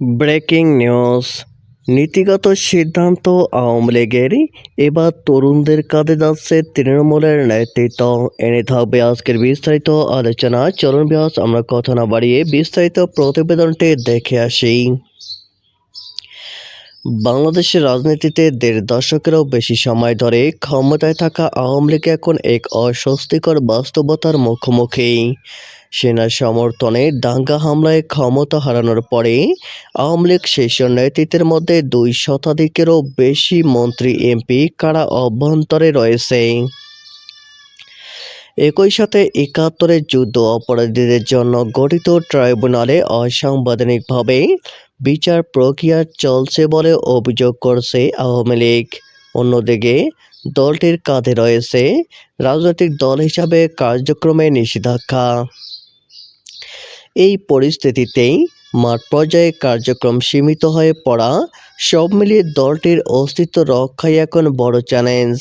Breaking news. নীতিগত সিদ্ধান্ত আওয়ামী লীগের। এবার তরুণদের কাঁধে যাচ্ছে তৃণমূলের নেতৃত্ব। এনে থাকবে আজকের বিস্তারিত আলোচনা। চরণ বিহাস আমরা কথা না বাড়িয়ে বিস্তারিত প্রতিবেদনটি দেখে আসি। বাংলাদেশের রাজনীতিতে দেড় দশকেরও বেশি সময় ধরে ক্ষমতায় থাকা আওয়ামী লীগ এখন এক অস্বস্তিকর বাস্তবতার মুখোমুখি। সেনা সমর্থনে দাঙ্গা হামলায় ক্ষমতা হারানোর পরে আওয়ামী লীগ শীর্ষ নেতৃত্বের মধ্যে দুই শতাধিকেরও বেশি মন্ত্রী, এমপি কারা অভ্যন্তরে রয়েছে। একই সাথে একাত্তরের যুদ্ধ অপরাধীদের জন্য গঠিত ট্রাইব্যুনালে অসাংবিধানিকভাবে বিচার প্রক্রিয়া চলছে বলে অভিযোগ করছে আওয়ামী লীগ। অন্যদিকে দলটির কাঁধে রয়েছে রাজনৈতিক দল হিসাবে কার্যক্রমে নিষেধাজ্ঞা। এই পরিস্থিতিতেই মাঠ পর্যায়ে কার্যক্রম সীমিত হয়ে পড়া সব মিলিয়ে দলটির অস্তিত্ব রক্ষাই এখন বড় চ্যালেঞ্জ।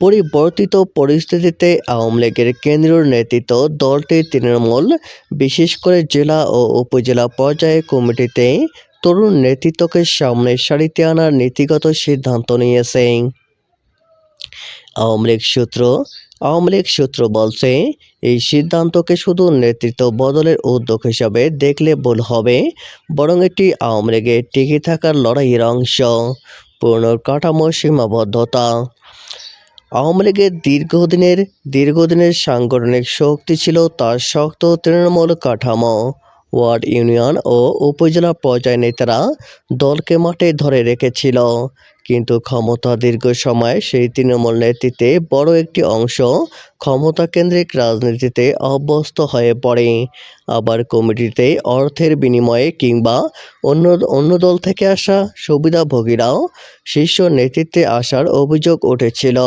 পরিবর্তিত পরিস্থিতিতে আওয়ামী লীগের কেন্দ্রীয় নেতৃত্ব দলটির তৃণমূল, বিশেষ করে জেলা ও উপজেলা পর্যায়ে কমিটিতে তরুণ নেতৃত্বকে সামনের সারিতে আনার নীতিগত সিদ্ধান্ত নিয়েছে। আওয়ামী লীগ সূত্র আওয়ামী লীগ সূত্র বলছে, এই সিদ্ধান্তকে শুধু নেতৃত্ব বদলের উদ্যোগ হিসাবে দেখলে ভুল হবে, বরং এটি আওয়ামী লীগের টিকে থাকার লড়াইয়ের অংশ। পুনর্কাঠামো সীমাবদ্ধতা। আওয়ামী লীগের দীর্ঘদিনের দীর্ঘদিনের সাংগঠনিক শক্তি ছিল তার শক্ত তৃণমূল কাঠামো। ওয়ার্ড ইউনিয়ন ও উপজেলা পর্যায়ে নেতারা দলকে মাঠে ধরে রেখেছিল। কিন্তু ক্ষমতা দীর্ঘ সময় সেই তৃণমূল নেতৃত্বে বড় একটি অংশ ক্ষমতা কেন্দ্রিক রাজনীতিতে অভ্যস্ত হয়ে পড়ে। আবার কমিটিতে অর্থের বিনিময়ে কিংবা অন্য অন্য দল থেকে আসা সুবিধাভোগীরাও শীর্ষ নেতৃত্বে আসার অভিযোগ উঠেছিল।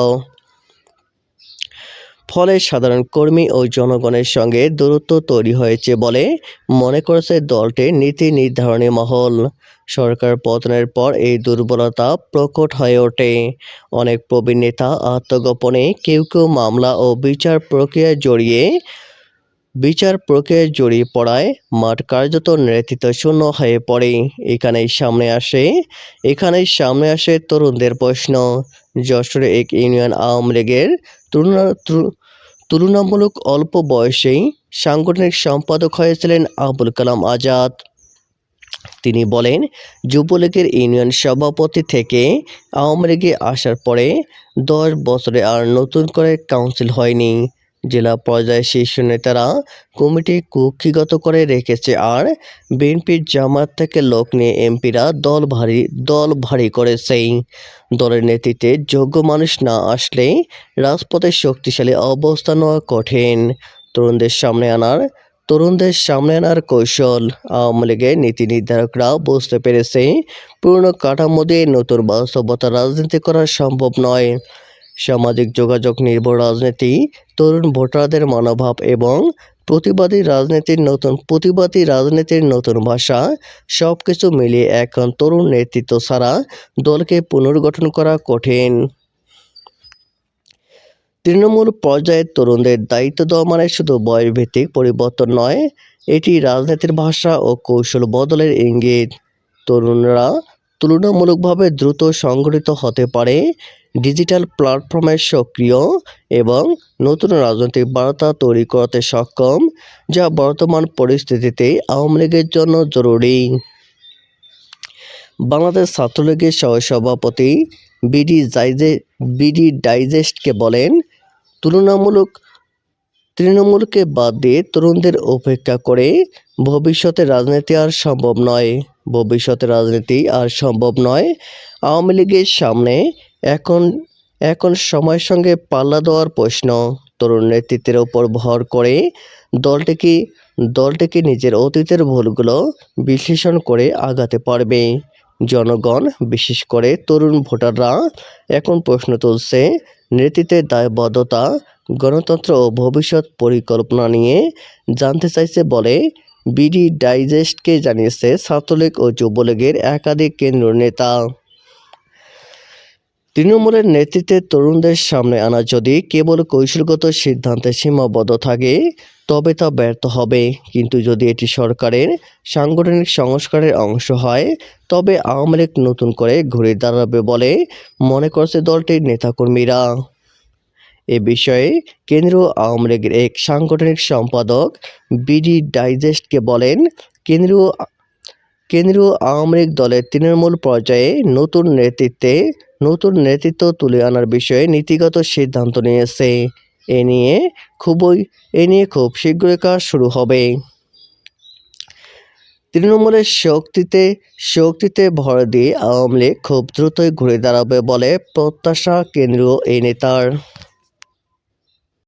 ফলে সাধারণ কর্মী ও জনগণের সঙ্গে দূরত্ব তৈরি হয়েছে বলে মনে করেছে দলটির নীতি নির্ধারণী মহল। সরকার পতনের পর এই দুর্বলতা প্রকট হয়ে ওঠে। অনেক প্রবীণ নেতা আত্মগোপনে কেউ কেউ মামলা ও বিচার প্রক্রিয়ায় জড়িয়ে বিচার প্রক্রিয়ায় জড়িয়ে পড়ায় মাঠ কার্যত নেতৃত্ব শূন্য হয়ে পড়ে। এখানেই সামনে আসে, এখানেই সামনে আসে তরুণদের প্রশ্ন। যশোরে এক ইউনিয়ন আওয়ামী লীগের তুলনা তুলনামূলক অল্প বয়সেই সাংগঠনিক সম্পাদক হয়েছিলেন আবুল কালাম আজাদ। তিনি বলেন, যুবলীগের ইউনিয়ন সভাপতি থেকে আওয়ামী লীগে আসার পরে দশ বছরে আর নতুন করে কাউন্সিল হয়নি। জেলা পর্যায়ে শীর্ষ নেতারা কমিটি কুক্ষিগত করে রেখেছে আর বিএনপির জামাত থেকে লোক নিয়ে এমপিরা দল ভারী দল ভারী করেছে। দলের নেতৃত্বে যোগ্য মানুষ না আসলে রাজপথে শক্তিশালী অবস্থান কঠিন। তরুণদের সামনে আনার, তরুণদের সামনে আনার কৌশল। আওয়ামী লীগের নীতি নির্ধারকরা বুঝতে পেরেছে, পুরনো কাঠামো দিয়ে নতুন বাস্তবতা রাজনীতি করা সম্ভব নয়। সামাজিক যোগাযোগ নির্ভর রাজনীতি, তরুণ ভোটারদের মনোভাব এবং প্রতিবাদী রাজনীতির নতুন, প্রতিবাদী রাজনীতির নতুন ভাষা সব কিছু মিলিয়ে এখন তরুণ নেতৃত্ব ছাড়া দলকে পুনর্গঠন করা কঠিন। তৃণমূল পর্যায়ে তরুণদের দায়িত্ব দেওয়া মানে শুধু বয়সভিত্তিক পরিবর্তন নয়, এটি রাজনীতির ভাষা ও কৌশল বদলের ইঙ্গিত। তরুণরা তুলনামূলকভাবে দ্রুত সংগঠিত হতে পারে ডিজিটাল প্ল্যাটফর্মে সক্রিয় এবং নতুন রাজনৈতিক বার্তা তৈরি করতে সক্ষম, যা বর্তমান পরিস্থিতিতে আওয়ামী লীগের জন্য জরুরি। বাংলাদেশ ছাত্রলীগের সহসভাপতি বিডি জাইজে, বিডি ডাইজেস্টকে বলেন, তুলনামূলক, তৃণমূলকে বাদ দিয়ে তরুণদের উপেক্ষা করে ভবিষ্যতে রাজনীতি আর সম্ভব নয়। ভবিষ্যতে রাজনীতি আর সম্ভব নয়। আওয়ামী লীগের সামনে এখন এখন সময়ের সঙ্গে পাল্লা দেওয়ার প্রশ্ন। তরুণ নেতৃত্বের ওপর ভর করে দলটিকে দলটিকে নিজের অতীতের ভুলগুলো বিশ্লেষণ করে আগাতে পারবে? জনগণ, বিশেষ করে তরুণ ভোটাররা, এখন প্রশ্ন তুলছে নেতৃত্বের দায়বদ্ধতা, গণতন্ত্র ও ভবিষ্যৎ পরিকল্পনা নিয়ে জানতে চাইছে বলে বিডি ডাইজেস্টকে জানিয়েছে, ছাত্রলীগ ও যুবলীগের একাধিক কেন্দ্রীয় নেতা। তৃণমূলের নেতৃত্বে তরুণদের সামনে আনা যদি কেবল কৌশলগত সিদ্ধান্তে সীমাবদ্ধ থাকে, তবে তা ব্যর্থ হবে। কিন্তু যদি এটি সরকারের সাংগঠনিক সংস্কারের অংশ হয়, তবে আওয়ামী লীগ নতুন করে ঘুরে দাঁড়াবে বলে মনে করছে দলটির নেতাকর্মীরা। এ বিষয়ে কেন্দ্রীয় আওয়ামী লীগের এক সাংগঠনিক সম্পাদক বিডি ডাইজেস্টকে বলেন কেন্দ্রীয় কেন্দ্রীয় আওয়ামী লীগ দলের তৃণমূল পর্যায়ে নতুন নেতৃত্বে নতুন নেতৃত্ব তুলে আনার বিষয়ে নীতিগত সিদ্ধান্ত নিয়েছে। এ নিয়ে খুবই, এ নিয়ে খুব শীঘ্রই কাজ শুরু হবে। তৃণমূলের শক্তিতে শক্তিতে ভর দিয়ে আওয়ামী লীগ খুব দ্রুতই ঘুরে দাঁড়াবে বলে প্রত্যাশা কেন্দ্রীয় এই নেতার।